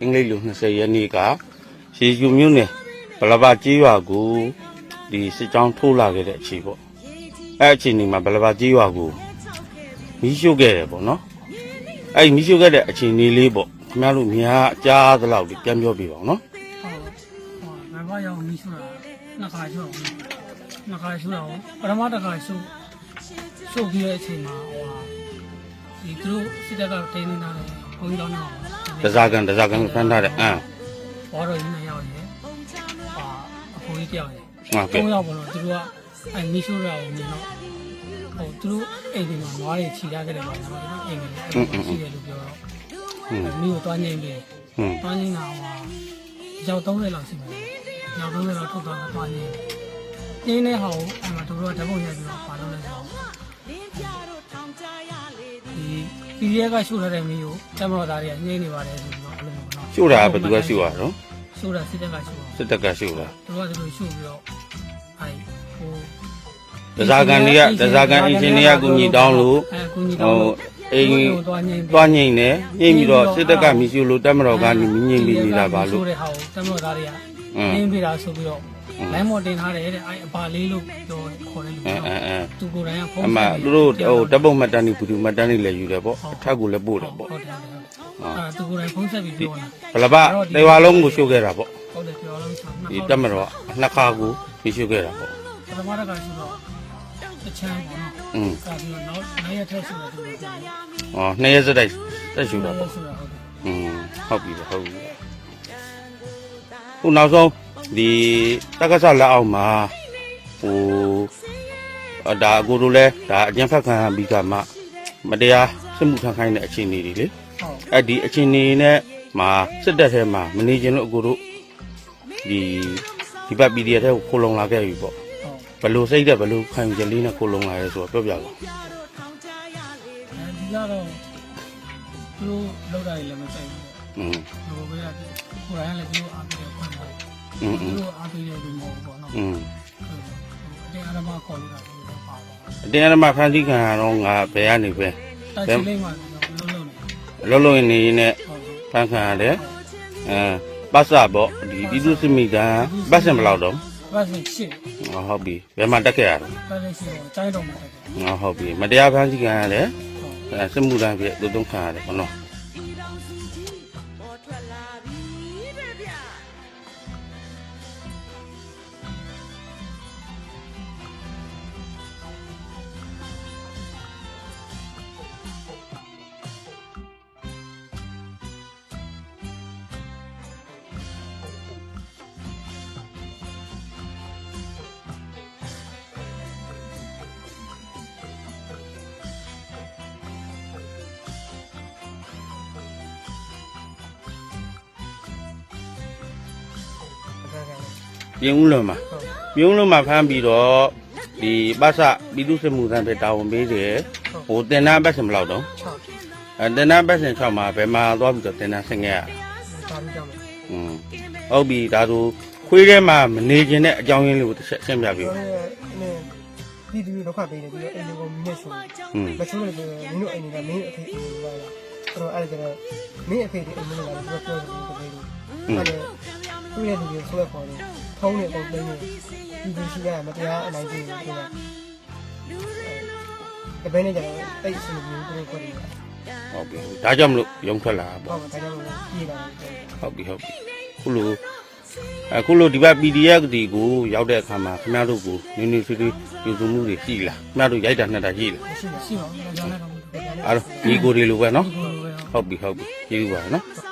အင်္ဂလိပ်လို20ရက်နေ့ကရေယူမြို့နယ်ဗလဘကြေးရွာကိုဒီစစ်ကြောင်းထိုးလာခဲ့တဲ့အချိန်ပေါ့အဲ့အချိန်ဒီမှာဗလဘကြေးရွာကိုမီးရှို့ခဲ့တယ်ပေါ့နော်အဲ့ဒီမီးရှို့ခဲ့တဲ့အချိန်လေးလေးပေါ့ခင်ဗျားတို့များအကြားသလောက်ဒီပြန်ပြောပြပါအောင်နော်ဟုတ်ဟောငါဘာရောက်မီးရှို့တာနှစ်ခါရှို့အောင်နှစ်ခါရှို့အောင်ပထမတစ်ခါရှို့ရှို့ပြီးတဲ့အချိန်မှာဟိုဟာ ဒီသူတို့စစ်တပ်ကတင်းနေတာလေဘုန်းကြီးတော်နေတစားကန်တစားကန်ဖမ်းထားတဲ့အမ်ဘောတော်ကြီးနဲ့ရောက်ရဲဟာအဖိုးကြီးတယောက်ရဲဟုတ်ကဲ့သုံးယောက်ပေါ့နော်သူတို့ကအဲမီးရှို့တာကိုမြင်တော့ဟိုသူတို့အိမ်တွေမှာနွားတွေခြိထားကြတယ်ပေါ့နော်အိမ်တွေရှိတယ်လို့ပြောတော့ဟွန်းမီးကိုတွားငိမ့်ပြီးဟွန်းတွားငိမ့်တာဟိုရောက်30လောက်ရှိမယ်ရောက်30လောက်ထုတ်သွားတော့တွားငိမ့်နင်းတဲ့ဟာကိုအဲမှာသူတို့ကဓာတ်ပုံရိုက်ပြီးတော့ပါလို့လဲဆိုတော့ ပီရီယက်ကရှို့ထားတဲ့မီးကိုတမတော်သားတွေကငိမ့်နေပါတယ်ဆိုပြီးတော့အဲ့လိုမျိုးနော်ရှို့တာကဘယ်သူကရှို့ရတော့ရှို့တာစစ်တပ်ကရှို့တာစစ်တပ်ကရှို့တာသူတို့ကသူတို့ရှို့ပြီးတော့အဲဟိုတစားကန်တွေကတစားကန်အင်ရှင်တွေကကူညီတောင်းလို့အဲကူညီတောင်းဟိုလို့အိမ်တွားငိမ့်သွားငိမ့်နေငိမ့်ပြီးတော့စစ်တပ်ကမီးရှို့လို့တပ်မတော်ကနေမီးငိမ့်ပြီးနေတာပါလို့ဆိုတဲ့ဟာကိုတမတော်သားတွေက အင်း ငိမ့်ပြီးတာဆိုပြီးတော့လိုင်းမော်တင်ထားတယ်တဲ့အဲအပါလေးလို့ပြောခေါ်တယ်လို့ အဲ ပြော အဲအဲ သူကိုယ်တိုင်ကဖုန်း အမသူတို့ဟိုတပ်ပုံမှတ်တန်းနေဘူးသူမှတ်တန်းနေလည်းယူတယ်ပေါ့အထက်ကိုလည်းပို့တယ်ပေါ့ ဟုတ်တယ်အဲသူကိုယ်တိုင်ဖုန်းဆက်ပြီးပြောတာ ဘလဘတေဝါလုံးကိုရှို့ခဲ့တာပေါ့ ဟုတ်တယ်ပြောလို့ဆောင် ဒီတပ်မတော်ကနှစ်ခါကိုမီးရှို့ခဲ့တာပေါ့ ပထမတစ်ခါဆိုတော့တချမ်းပေါ့နော် อืม ကပြီးတော့နောက်နိုင်ရထက်ဆိုတော့သူတို့ပြောတယ် ဟောနှစ်ရက်စက်တိုက်တက်ရှို့တာ နိုင်ရ ပေါ့ ဆိုတာဟုတ်တယ် อืมဟုတ်ပြီပေါ့ဟုတ်ပြီ ခုနောက်ဆုံးဒီတက္ကသလက်အောက်မှာဟိုအဒါအကိုတို့လဲဒါအကျဉ်ဖက်ခံရပြီးကမှမတရားစစ်မှုထမ်းခိုင်းတဲ့အခြေအနေတွေလေဟုတ်အဲ့ဒီအခြေအနေနဲ့မှာစစ်တပ်ထဲမှာမနေခြင်းလို့အကိုတို့ဒီဒီဘက် PDF ထဲကိုခိုးလုံလာခဲ့ပြီပေါ့ဟုတ်ဘယ်လို့စိတ်သက်ဘယ်လို့ခံယူချက်လေးနဲ့ခိုးလုံလာရဲဆိုတော့ပြောပြပါအဲဒီကတော့သူတို့လောက်တာလည်းမဆိုင်ဘူး อืม ဟိုဘက်ကကိုယ်တိုင်လည်းသူတို့အားပေးတယ်ခွင့်တယ် อืมอื သူ ม တို့အားပေးတယ်လို့မဟုတ်ဘူးပေါ့နော် อืม အတင်းအဓမ္မခေါ်လို့တာလို့ပါပါ အတင်းအဓမ္မဖန်ဆီးခံရတော့ငါဘယ်ကနေပဲ တိုက်ချလေးမှလုံးလုံးနေအလုံးလုံးနေနေနဲ့ ဟုတ်ကဲ့ ဖန်ခံရတယ်အဲပတ်စပေါ့ဒီပြည်သူစစ်မိသားပတ်စင်ဘယ်လောက်တော့ ဘာလို့ရှစ် ဟောဟုတ်ပြီဘယ်မှာတက်ခဲ့ရတော့ ဘာလို့ရှစ်တော့တိုင်းတော့မှာတက်တယ် ဟောဟုတ်ပြီမတရားဖန်ဆီးခံရတယ် ဟုတ် အဲစစ်မှုထမ်းပြည့်တုံ့တုံးခံရတယ်ဘောနော် ကဲ့ကဲ့ ပြင်ဦးလွန်မှာပြင်ဦးလွန်မှာဖမ်းပြီးတော့ဒီပတ်စပြည်သူစစ်မှုထမ်းပဲတာဝန်ပေးတယ်ဟိုတင်နာပတ်စင်ဘယ်လောက်တော့အဲတင်နာပတ်စင်၆မှာဘယ်မှာသွားပြီးတော့တင်နာဆင်ခဲ့ရอืมဟုတ်ပြီဒါဆိုခွေးထဲမှာမနေခြင်းတဲ့အကြောင်းရင်းလေးကိုတစ်ချက်ရှင်းပြပေးပါဒီဒီတော့ခပေးတယ်ပြီးတော့အိမ်ကိုမြက်ရှုံမချိုးလို့လည်းမင်းတို့အိမ်ကမင်းအဖေအိမ်ကလာအဲ့တော့အဲ့ဒါကမင်းအဖေဒီအိမ်ကလာပြောပြောတယ်ဒီလိုပဲအဲ့ဒါသူ့ရဲ့လူတွေဆွဲခေါ်တယ် ထုံးနေပုံသိနေပြည်သူရှိရမတရားအနိုင်ကျင့်နေတယ်တပည့်နေကြတော့အဲ့အစီအစဉ်ကိုသူတို့ခေါ်တယ်ဟုတ်ပြီဒါကြောင့်မလို့ရုံထွက်လာတာပေါ့ဟုတ်ပါဒါကြောင့်ပြည်လာတယ်ဟုတ်ပြီဟုတ်ပြီခုလိုအခုလိုဒီဘက် PDF ဒီကိုရောက်တဲ့အခါမှာခင်ဗျားတို့ကိုနည်းနည်းဆွေးဆွေးပြုစုမှုတွေရှိလားခင်ဗျားတို့ရိုက်တာနှစ်တာရှိလားရှိပါရှိပါဘူးကျွန်တော်လည်းတော့အဲ့တော့ဒီကိုတွေလိုပဲနော်ဒီလိုပဲဟုတ်ပြီဟုတ်ပြီကျေးဇူးပါနော်ဟုတ်